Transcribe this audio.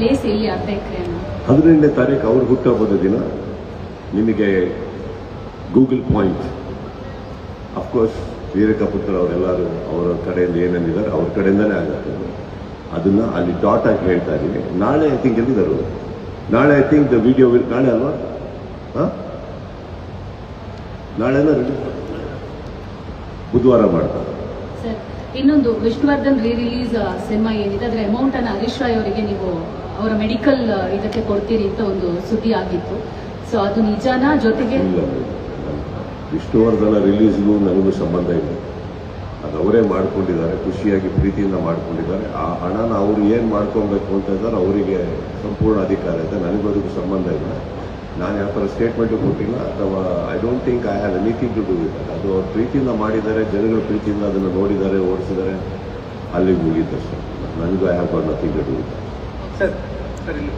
Place ಎಲ್ಲಿ ಹದಿನೆಂಟನೇ ತಾರೀಕು ಅವ್ರು ಹುಟ್ಟುಹಬ್ಬದ ದಿನ ನಿಮಗೆ ಗೂಗಲ್ ಪಾಯಿಂಟ್ ಅಫ್ಕೋರ್ಸ್ ವೀರಕಪುತ್ರ ಅವರೆಲ್ಲರೂ ಅವರ ಕಡೆಯಿಂದ ಏನೇನಿದ್ದಾರೆ, ಅವ್ರ ಕಡೆಯಿಂದಲೇ ಆಗುತ್ತೆ. ಅದನ್ನು ಅಲ್ಲಿ ಡಾಟ್ ಆಗಿ ಹೇಳ್ತಾ ಇದ್ದೀನಿ. ನಾಳೆ ಐ ಥಿಂಕ್ ಎಲ್ಲಿದ್ದಾರೆ? ನಾಳೆ ಐ ಥಿಂಕ್ ದ ವಿಡಿಯೋ ನಾಳೆ ಅಲ್ವಾ? ಹಾ? ನಾಳೆನ ಬುಧವಾರ ಮಾಡ್ತಾರೆ. ಸರ್, ಇನ್ನೊಂದು ವಿಷ್ಣುವರ್ಧನ್ ರೀ ರಿಲೀಸ್ ಸಿನಿಮಾ ಏನಿದೆ, ಅದರ ಅಮೌಂಟ್ ಅನ್ನ ಹರೀಶ್ ರಾಯ್ ಅವರಿಗೆ ನೀವು ಅವರ ಮೆಡಿಕಲ್ ಇದಕ್ಕೆ ಕೊಡ್ತೀರಿ ಅಂತ ಒಂದು ಸುದ್ದಿ ಆಗಿತ್ತು. ಸೊ ಅದು ನಿಜಾನ? ಜೊತೆಗೆ? ವಿಷ್ಣುವರ್ಧನ ರಿಲೀಸ್ಗೂ ನನಗೂ ಸಂಬಂಧ ಇಲ್ಲ. ಅದು ಅವರೇ ಮಾಡ್ಕೊಂಡಿದ್ದಾರೆ, ಖುಷಿಯಾಗಿ ಪ್ರೀತಿಯಿಂದ ಮಾಡ್ಕೊಂಡಿದ್ದಾರೆ. ಆ ಹಣನ ಅವರು ಏನು ಮಾಡ್ಕೊಬೇಕು ಅಂತ ಇದ್ದಾರೆ, ಅವರಿಗೆ ಸಂಪೂರ್ಣ ಅಧಿಕಾರ ಇದೆ. ನನಗೂ ಅದಕ್ಕೂ ಸಂಬಂಧ ಇಲ್ಲ. ನಾನು ಯಾವ ಥರ ಸ್ಟೇಟ್ಮೆಂಟು ಕೊಟ್ಟಿಲ್ಲ ಅಥವಾ I don't think I have anything to do with ಅದು ಅವ್ರು ಪ್ರೀತಿಯಿಂದ ಮಾಡಿದ್ದಾರೆ, ಜನಗಳ ಪ್ರೀತಿಯಿಂದ ಅದನ್ನು ನೋಡಿದ್ದಾರೆ, ಓಡಿಸಿದ್ದಾರೆ ಅಲ್ಲಿಗೆ ಮುಗೀತಷ್ಟೇ. ನನಗೂ I have got nothing to do with sir sir, ಇಲ್ಲಿ